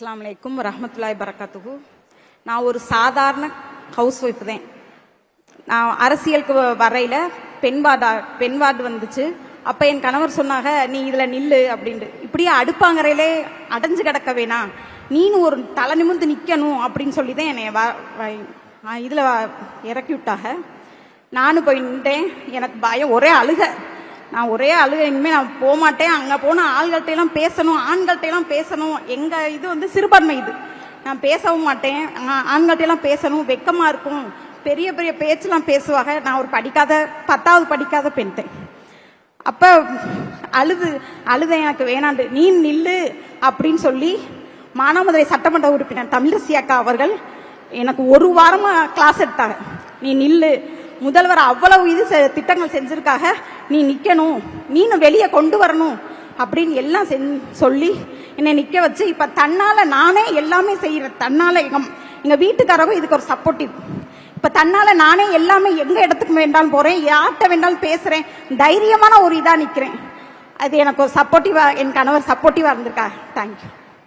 அஸ்ஸலாமு அலைக்கும் ரஹமத்துல்லாய் பரக்காத்துகு நான் ஒரு சாதாரண ஹவுஸ் ஒய்ஃப் தான். நான் அரசியலுக்கு வரையில் பெண் வார்டா பெண் வார்டு வந்துச்சு. அப்போ என் கணவர் சொன்னாங்க நீ இதில் நில்லு அப்படின்ட்டு. இப்படியே அடுப்பாங்கரையிலே அடைஞ்சு கிடக்க வேணாம். நீனு ஒரு தலை நிமிர்ந்து நிற்கணும் அப்படின்னு சொல்லி தான் என்னை வ- இதில் இறக்கி விட்டாங்க. நானும் போயிட்டேன் எனக்கு பயம் ஒரே அழுக. நான் ஒரே அழுக இனிமேல் நான் போக மாட்டேன் அங்கே போனால் ஆள்கள்ட்ட பேசணும் ஆண்கள்ட்ட பேசணும். எங்கள் இது வந்து சிறுபான்மை இது. நான் பேசவும் மாட்டேன். ஆ- பேசணும். வெக்கமாக இருக்கும். பெரிய பெரிய பேச்செல்லாம் பேசுவாங்க. நான் ஒரு படிக்காத பத்தாவது படிக்காத பெண்தேன் அப்போ அழுது அழுத எனக்கு வேணாண்டு. நீ நில்லு அப்படின்னு சொல்லி மானாமதுரை சட்டமன்ற உறுப்பினர் தமிழரசி அக்கா அவர்கள் எனக்கு ஒரு வாரமாக கிளாஸ் எடுத்தாங்க. நீ நில்லு. முதல்வர் அவ்வளவு இது செ- திட்டங்கள் செஞ்சிருக்காக நீ நிற்கணும் நீனும் வெளியே கொண்டு வரணும் அப்படின்னு எல்லாம் செஞ்- சொல்லி என்னை நிற்க வச்சு இப்போ தன்னால் நானே எல்லாமே செய்கிறேன் தன்னால் எங்கள் எங்கள் வீட்டுக்காரவும் இதுக்கு ஒரு சப்போர்ட்டிவ் இப்போ தன்னால நானே எல்லாமே எங்கே இடத்துக்கு வேண்டாலும் போகிறேன் யார்கிட்ட வேண்டாலும் பேசுகிறேன் தைரியமான ஒரு இதாக நிற்கிறேன் அது எனக்கு ஒரு சப்போர்ட்டிவாக என் கணவர் சப்போர்ட்டிவாக இருந்திருக்கா தேங்க்யூ